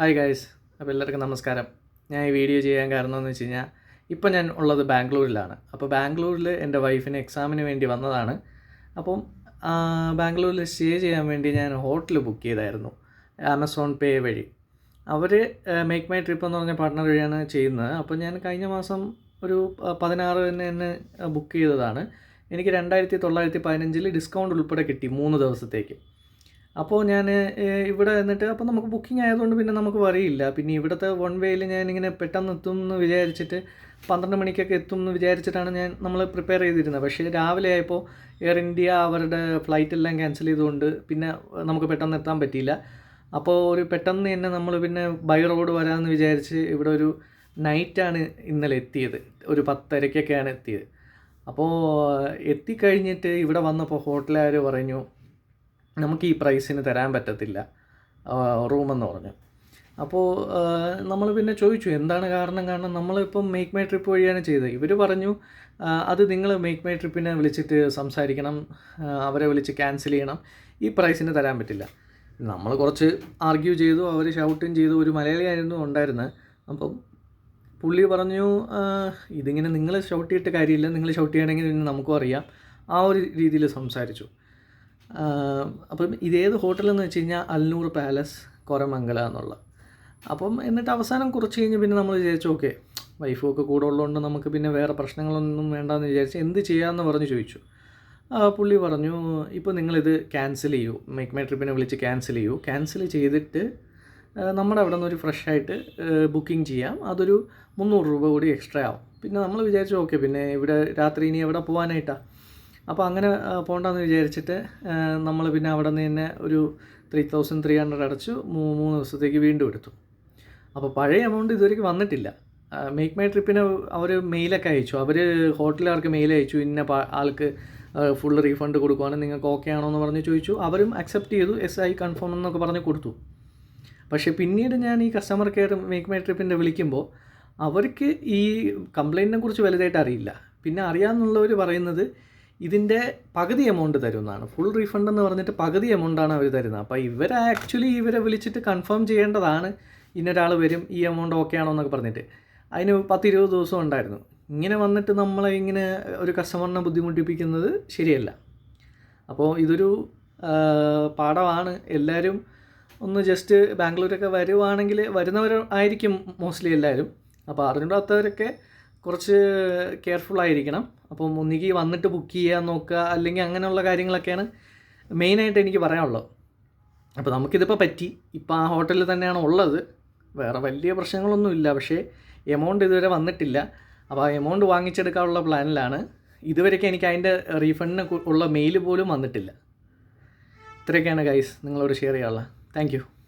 Hi guys അപ്പോൾ എല്ലാവർക്കും നമസ്കാരം. ഞാൻ ഈ വീഡിയോ ചെയ്യാൻ കാരണം എന്ന് വെച്ച് കഴിഞ്ഞാൽ ഇപ്പം ഞാൻ ഉള്ളത് ബാംഗ്ലൂരിലാണ്. അപ്പോൾ ബാംഗ്ലൂരിൽ എന്റെ വൈഫിന് എക്സാമിന് വേണ്ടി വന്നതാണ്. അപ്പം ബാംഗ്ലൂരിൽ സ്റ്റേ ചെയ്യാൻ വേണ്ടി ഞാൻ ഹോട്ടൽ ബുക്ക് ചെയ്തായിരുന്നു ആമസോൺ പേ വഴി. അവർ മേക്ക് മൈ ട്രിപ്പ് എന്ന് പറഞ്ഞ പാർട്ട്ണർ വഴിയാണ് ചെയ്യുന്നത്. അപ്പോൾ ഞാൻ കഴിഞ്ഞ മാസം ഒരു പതിനാറ് തന്നെ എന്നെ ബുക്ക് ചെയ്തതാണ്. എനിക്ക് രണ്ടായിരത്തി തൊള്ളായിരത്തി പതിനഞ്ചിൽ ഡിസ്കൗണ്ട് ഉൾപ്പെടെ കിട്ടി മൂന്ന് ദിവസത്തേക്ക്. അപ്പോൾ ഞാൻ ഇവിടെ എന്നിട്ട് അപ്പോൾ നമുക്ക് ബുക്കിംഗ് ആയതുകൊണ്ട് പിന്നെ നമുക്ക് വറിയില്ല പിന്നെ ഇവിടുത്തെ വൺ വേയിൽ ഇങ്ങനെ പെട്ടെന്ന് എത്തും എന്ന് വിചാരിച്ചിട്ട് പന്ത്രണ്ട് മണിക്കൊക്കെ എത്തും എന്ന് വിചാരിച്ചിട്ടാണ് ഞാൻ നമ്മൾ പ്രിപ്പയർ ചെയ്തിരുന്നത്. പക്ഷേ രാവിലെ ആയപ്പോൾ എയർ ഇന്ത്യ അവരുടെ ഫ്ലൈറ്റ് എല്ലാം ക്യാൻസൽ ചെയ്തുകൊണ്ട് പിന്നെ നമുക്ക് പെട്ടെന്ന് എത്താൻ പറ്റിയില്ല. അപ്പോൾ ഒരു പെട്ടെന്ന് തന്നെ നമ്മൾ പിന്നെ ബൈ റോഡ് വരാമെന്ന് വിചാരിച്ച് ഇവിടെ ഒരു നൈറ്റാണ് ഇന്നലെ എത്തിയത്. ഒരു പത്തരയ്ക്കൊക്കെയാണ് എത്തിയത്. അപ്പോൾ എത്തിക്കഴിഞ്ഞിട്ട് ഇവിടെ വന്നപ്പോൾ ഹോട്ടലുകാർ പറഞ്ഞു? നമുക്ക് ഈ പ്രൈസിന് തരാൻ പറ്റത്തില്ല. റൂമെന്ന് പറഞ്ഞു. അപ്പോൾ നമ്മൾ പിന്നെ ചോദിച്ചു എന്താണ് കാരണം? കാരണം നമ്മളിപ്പം മേക്ക് മൈ ട്രിപ്പ് വഴിയാണ് ചെയ്തത്. ഇവർ പറഞ്ഞു അത് നിങ്ങൾ മേക്ക് മൈ ട്രിപ്പിനെ വിളിച്ചിട്ട് സംസാരിക്കണം അവരെ വിളിച്ച് ക്യാൻസൽ ചെയ്യണം. ഈ പ്രൈസിന് തരാൻ പറ്റില്ല. നമ്മൾ കുറച്ച് ആർഗ്യൂ ചെയ്തു അവർ ഷൗട്ടും ചെയ്തു ഒരു മലയാളിയായിരുന്നു ഉണ്ടായിരുന്നത് അപ്പം പുള്ളി പറഞ്ഞു ഇതിങ്ങനെ നിങ്ങൾ ഷൗട്ട് ചെയ്തിട്ട് കാര്യമില്ല. നിങ്ങൾ ഷൗട്ട് ചെയ്യണമെങ്കിൽ നമുക്കും അറിയാം. ആ ഒരു രീതിയിൽ സംസാരിച്ചു. അപ്പം ഇതേത് ഹോട്ടലെന്ന് വെച്ച് കഴിഞ്ഞാൽ അൽനൂർ പാലസ് കൊരമംഗല എന്നുള്ള. അപ്പം എന്നിട്ട് അവസാനം കുറച്ച് കഴിഞ്ഞ് പിന്നെ നമ്മൾ വിചാരിച്ചു ഓക്കെ വൈഫും ഒക്കെ കൂടെ ഉള്ളതുകൊണ്ട് നമുക്ക് പിന്നെ വേറെ പ്രശ്നങ്ങളൊന്നും വേണ്ടെന്ന് വിചാരിച്ച് എന്ത് ചെയ്യാമെന്ന് പറഞ്ഞ് ചോദിച്ചു. പുള്ളി പറഞ്ഞു ഇപ്പോൾ നിങ്ങളിത് ക്യാൻസൽ ചെയ്യൂ. മേക്ക് മൈ ട്രിപ്പിനെ വിളിച്ച് ക്യാൻസൽ ചെയ്യൂ. ക്യാൻസൽ ചെയ്തിട്ട് നമ്മുടെ അവിടെ നിന്ന് ഒരു ഫ്രഷ് ആയിട്ട് ബുക്കിംഗ് ചെയ്യാം. അതൊരു മുന്നൂറ് രൂപ കൂടി എക്സ്ട്രാ ആവും. പിന്നെ നമ്മൾ വിചാരിച്ചു ഓക്കെ പിന്നെ ഇവിടെ രാത്രി ഇനി എവിടെ പോകാനായിട്ടാണ് അപ്പോൾ അങ്ങനെ പോകണ്ടെന്ന് വിചാരിച്ചിട്ട് നമ്മൾ പിന്നെ അവിടെ നിന്ന് തന്നെ ഒരു ത്രീ തൗസൻഡ് ത്രീ ഹൺഡ്രഡ് അടച്ചു മൂന്ന് ദിവസത്തേക്ക് വീണ്ടും എടുത്തു. അപ്പോൾ പഴയ എമൗണ്ട് ഇതുവരെയ്ക്ക് വന്നിട്ടില്ല. മേക്ക് മൈ ട്രിപ്പിന് അവർ മെയിലൊക്കെ അയച്ചു. അവർ ഹോട്ടലുകാർക്ക് മെയിൽ അയച്ചു. ഇന്ന ആൾക്ക് ഫുൾ റീഫണ്ട് കൊടുക്കുവാണ് നിങ്ങൾക്ക് ഓക്കെ ആണോ എന്ന് പറഞ്ഞ് ചോദിച്ചു. അവരും അക്സെപ്റ്റ് ചെയ്തു എസ് ഐ കൺഫേം എന്നൊക്കെ പറഞ്ഞ് കൊടുത്തു. പക്ഷേ പിന്നീട് ഞാൻ ഈ കസ്റ്റമർ കെയർ മേക്ക് മൈ ട്രിപ്പിന്റെ വിളിക്കുമ്പോൾ അവർക്ക് ഈ കംപ്ലയിന്റിനെ കുറിച്ച് വലുതായിട്ട് അറിയില്ല. പിന്നെ അറിയാമെന്നുള്ളവർ പറയുന്നത് ഇതിന്റെ പകുതി എമൗണ്ട് തരുമെന്നാണ് ഫുൾ റീഫണ്ട് എന്ന് പറഞ്ഞിട്ട് പകുതി എമൗണ്ടാണ് അവർ തരുന്നത്. അപ്പോൾ ഇവർ ആക്ച്വലി ഇവരെ വിളിച്ചിട്ട് കൺഫേം ചെയ്യേണ്ടതാണ്. ഇന്നൊരാൾ വരും ഈ എമൗണ്ട് ഓക്കെ ആണോ എന്നൊക്കെ പറഞ്ഞിട്ട്. അതിന് പത്ത് ഇരുപത് ദിവസം ഉണ്ടായിരുന്നു. ഇങ്ങനെ വന്നിട്ട് നമ്മളെ ഇങ്ങനെ ഒരു കസ്റ്റമറിനെ ബുദ്ധിമുട്ടിപ്പിക്കുന്നത് ശരിയല്ല. അപ്പോൾ ഇതൊരു പാഠമാണ്. എല്ലാവരും ഒന്ന് ജസ്റ്റ് ബാംഗ്ലൂരൊക്കെ വരുവാണെങ്കിൽ വരുന്നവർ ആയിരിക്കും മോസ്റ്റ്ലി എല്ലാവരും അപ്പോൾ അറിഞ്ഞിടാത്തവരൊക്കെ കുറച്ച് കെയർഫുൾ ആയിരിക്കണം. അപ്പം ഒന്നുകിൽ വന്നിട്ട് ബുക്ക് ചെയ്യാൻ നോക്കുക അല്ലെങ്കിൽ അങ്ങനെയുള്ള കാര്യങ്ങളൊക്കെയാണ് മെയിനായിട്ട് എനിക്ക് പറയാനുള്ളത്. അപ്പോൾ നമുക്കിതിപ്പോൾ പറ്റി. ഇപ്പോൾ ആ ഹോട്ടലിൽ തന്നെയാണ് ഉള്ളത്. വേറെ വലിയ പ്രശ്നങ്ങളൊന്നുമില്ല പക്ഷേ എമൗണ്ട് ഇതുവരെ വന്നിട്ടില്ല. അപ്പോൾ ആ എമൗണ്ട് വാങ്ങിച്ചെടുക്കാനുള്ള പ്ലാനിലാണ് ഇതുവരെയൊക്കെ എനിക്ക് അതിന്റെ റീഫണ്ടിന് ഉള്ള മെയിൽ പോലും വന്നിട്ടില്ല. ഇത്രയൊക്കെയാണ് ഗൈസ് നിങ്ങളോട് ഷെയർ ചെയ്യാനുള്ളത്. താങ്ക്